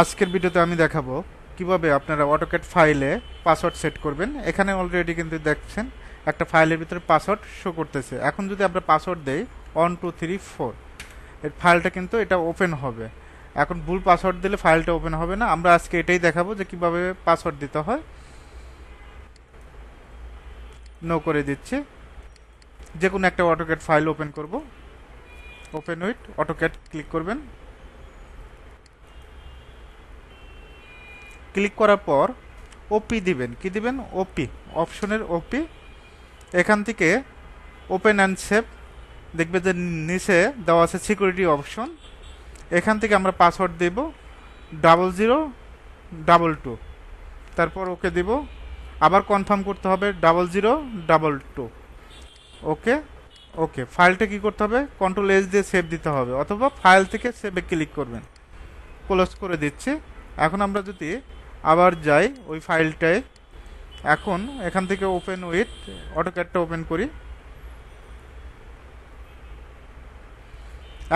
আজকের ভিডিওতে আমি দেখাবো কীভাবে আপনারা অটোক্যাট ফাইলে পাসওয়ার্ড সেট করবেন। এখানে অলরেডি কিন্তু দেখছেন, একটা ফাইলের ভিতরে পাসওয়ার্ড শো করতেছে। এখন যদি আমরা পাসওয়ার্ড দেই ওয়ান টু থ্রি ফোর এর ফাইলটা কিন্তু এটা ওপেন হবে। এখন ভুল পাসওয়ার্ড দিলে ফাইলটা ওপেন হবে না। আমরা আজকে এটাই দেখাবো যে কীভাবে পাসওয়ার্ড দিতে হয়। নো করে দিচ্ছি। যে কোনো একটা অটোক্যাট ফাইল ওপেন করব। ওপেন উইথ অটোক্যাট ক্লিক করবেন। ক্লিক করার পর ওপি দিবেন। কি দিবেন? ওপি অপশনের ওপি এখান থেকে ওপেন অ্যান্ড সেভ দেখবে যে নিচে দেওয়া আছে সিকিউরিটি অপশন এখান থেকে আমরা পাসওয়ার্ড দেব। ডাবল জিরো ডাবল টু তারপর ওকে দেব। আবার কনফার্ম করতে হবে double zero double two okay? Okay. ফাইলটা কি করতে হবে? কন্ট্রোল এস দিয়ে সেভ দিতে হবে। অথবা ফাইল থেকে সেভে ক্লিক করবেন। ক্লোজ করে দিচ্ছি। এখন আমরা যদি আবার যাই ওই ফাইলটায়। এখন এখান থেকে ওপেন উইথ অটোক্যাডটা ওপেন করি।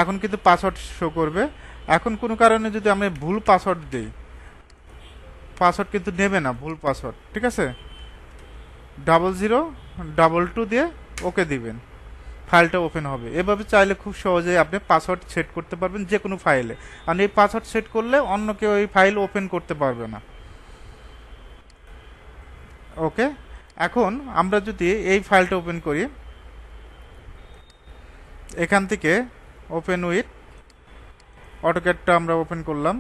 এখন কিন্তু পাসওয়ার্ড শো করবে। এখন কোনো কারণে যদি আমি ভুল পাসওয়ার্ড দিই পাসওয়ার্ড কিন্তু নেবে না, ভুল পাসওয়ার্ড ঠিক আছে? ডাবল জিরো ডাবল টু দিয়ে ওকে দিবেন। ফাইলটা ওপেন হবে। এভাবে চাইলে খুব সহজেই আপনি পাসওয়ার্ড সেট করতে পারবেন যে কোনো ফাইলে। আর এই পাসওয়ার্ড সেট করলে অন্য কেউ এই ফাইল ওপেন করতে পারবে না। ওকে? এখন আমরা যদি এই ফাইলটা ওপেন করি, এখান থেকে ওপেন উইথ অটোক্যাডটা আমরা ওপেন করলাম।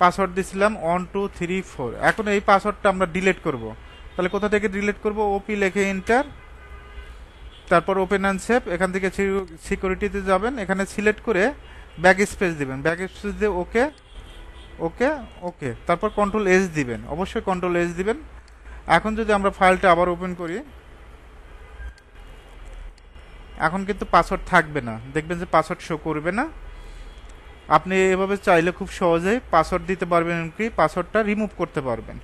পাসওয়ার্ড দিছিলাম ওয়ান টু থ্রি ফোর এখন এই পাসওয়ার্ডটা আমরা ডিলিট করব। তাহলে কোথা থেকে ডিলিট করব? ওপি লেখে এন্টার তারপর ওপেন অ্যান্ড সেভ এখান থেকে সিকিউরিটিতে যাবেন, এখানে সিলেক্ট করে ব্যাক স্পেস দিবেন। ব্যাক স্পেস দিয়ে ওকে ওকে ওকে তারপর কন্ট্রোল এস দিবেন। অবশ্যই কন্ট্রোল এস দিবেন। এখন যদি আমরা ফাইলটা আবার ওপেন করি, এখন কিন্তু পাসওয়ার্ড থাকবে না। দেখবেন যে পাসওয়ার্ড শো করবে না। আপনি এভাবে চাইলে খুব সহজেই পাসওয়ার্ড দিতে পারবেন কি পাসওয়ার্ডটা রিমুভ করতে পারবেন।